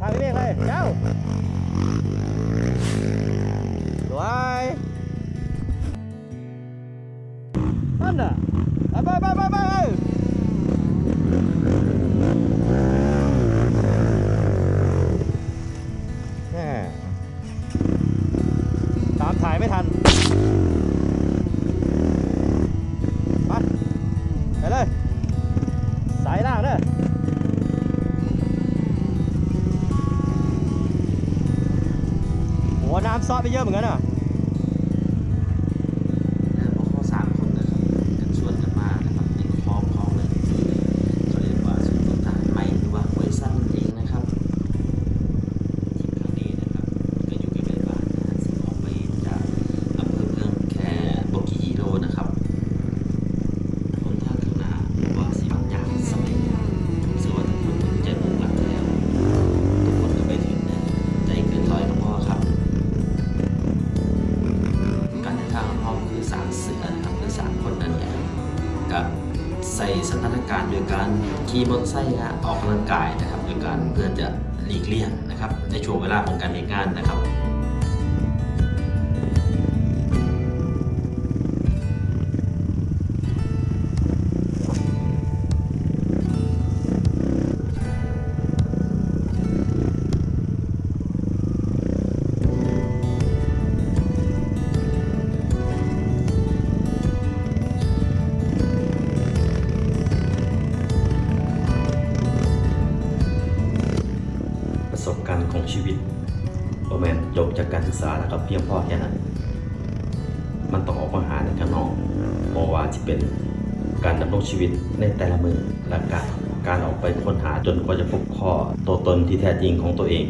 ทางพี่เมฆเลยเจ้าสวยนั่นน่ะไปไปไปไป ซอสไปเยอะเหมือนกันอะ ใส่สถานการณ์โดยการขี่มอเตอร์ไซค์ฮะออกกำลังกายนะครับ โดยการเพื่อจะหลีกเลี่ยงนะครับในช่วงเวลาของการเดินงานนะครับ ชีวิตโอแมนจบจากการศึกษาแล้วก็เพียงพอแค่นั้น มันต้องออกมาหาในข้างนอกเพราะว่าจะเป็นการดำรงชีวิตในแต่ละมือและการการออกไปค้นหาจนกว่าจะพบข้อตัวตนที่แท้จริงของตัวเอง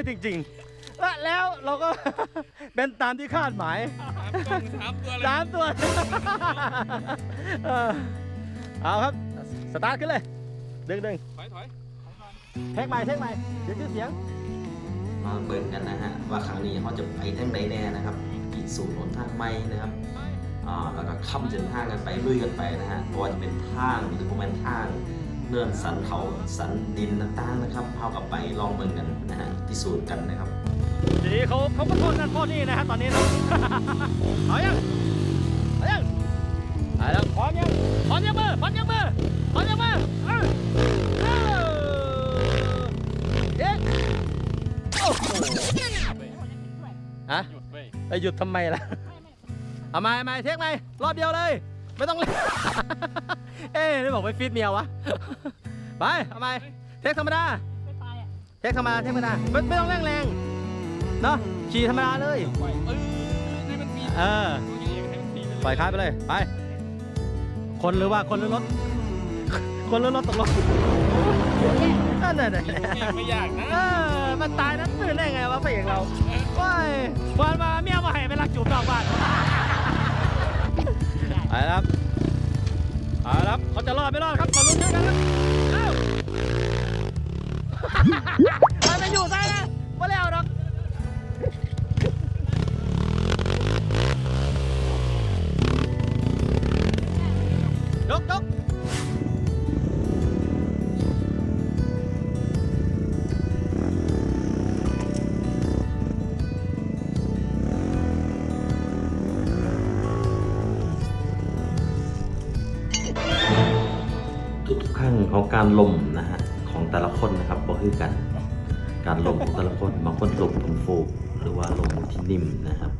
อจริงๆและแล้วเราก็ เป็นตามที่คาดหมายสามตัวเออเอาครับ สตาร์ทขึ้นเลย ดึงดึงถอยถอยเทคใหม่เทคใหม่ เดี๋ยวชื่อเสียง มาเบิ่งกันนะฮะว่าครั้งนี้เขาจะไปทางใดแน่นะครับอีกสู่หนทางใหม่นะครับอ่าแล้วก็ข้ามเส้นทางกันไปลุยกันไปนะฮะเพราะว่าจะเป็นทางหรือพวกมันทาง เนินสันเขาสันดินต่างๆนะครับเท่ากับไปลองเบิ่งกันนะฮะพิสูจน์กันนะครับทีนี้เขาเขาก็โทษนั่นโทษนี่นะฮะตอนนี้นะเอายังเอายังเอาแล้วพร้อมยังพร้อมยังมือพร้อมยังมือพร้อมยังมือเออเออเอ๊ะโอ้โหฮะหยุดเว้ยไปหยุดทำไมล่ะเอามาเอามาเทคไหมรอบเดียวเลย ไม่ต้องเล่น เอ๊ะนี่บอกไปฟิตเมียววะไปเอามาเทคธรรมดาเทคธรรมดาเทคธรรมดาไม่ไม่ต้องแรงแรงๆเนาะขี่ธรรมดาเลย ปล่อยเออให้มันมีเออ ตัวเองให้มันมีปล่อยคล้ายไปเลย ไป คนหรือว่าคนหรือรถ คนหรือรถตกลงนั่นน่ะเองไม่ยากนะเออ มันตายนั้นตื่นได้ไงวะพระเอกเราว้ายวันมาเมียมาให้ไปรักจูบนอกบ้าน ไปแล้วครับเอาละครับเขาจะรอดไม่รอดครับมาลุ้นด้วยกันครับเอ้าไปไปอยู่ใต้นะมาแล้วดอก ของการลมนะฮะของแต่ละคนนะครับก็คือกัน การลมของแต่ละคนบางคนลมเป็นฟูกหรือว่าลมที่นิ่มนะครับ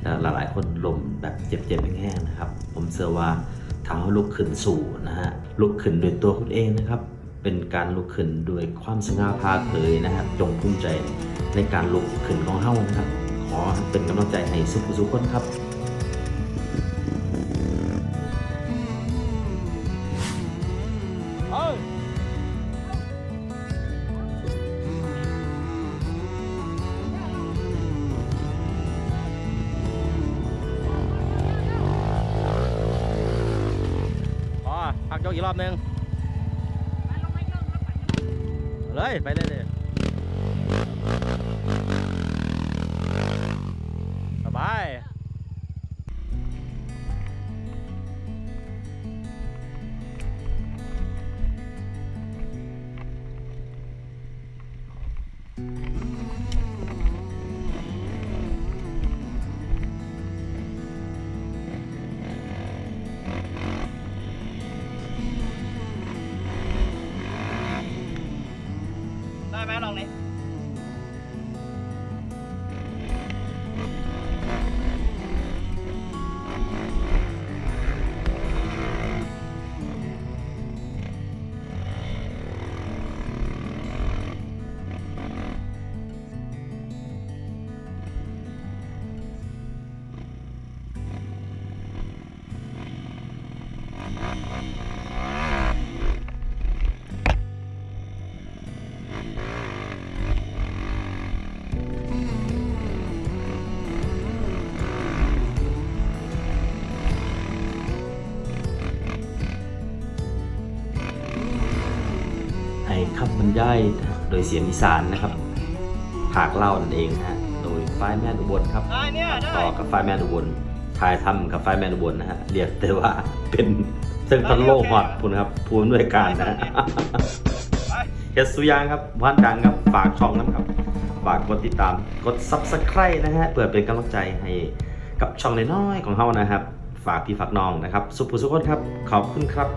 แต่หลายๆ คนลมแบบเจ็บๆแห้งๆนะครับ ผมเชื่อว่าทำให้ลุกขึ้นสู่นะฮะลุกขึ้นโดยตัวคุณเองนะครับ เป็นการลุกขึ้นด้วยความสง่าผ่าเผยนะครับจงภูมิใจในการลุกขึ้นของเฮ้านะครับ ขอเป็นกำลังใจให้สุขสุขคนครับ อพักยกอีกรอบหนึงเลยไปเลยเลย ได้ไห มลองให้คำบรรยายโดยเสียงอีสานนะครับภาคเล่านั่นเองนะฮะโดยฝ้ายแม่นอุบลครับต่อกับฝ้ายแม่นอุบลทายทำกับฝ้ายแม่นอุบลนะฮะเรียกแต่ว่าเป็นเส้นตันโลกฮอดพูนะครับผู้อำนวยการนะเฮสุยางครับว่านดังครับฝากช่องน้ำครับฝากกดติดตามกด subscribe นะฮะเพื่อเป็นกำลังใจให้กับช่องน้อยๆของเฮานะครับ ฝากพี่ฝากน้องนะครับ สุภุสุขคนครับ ขอบคุณครับ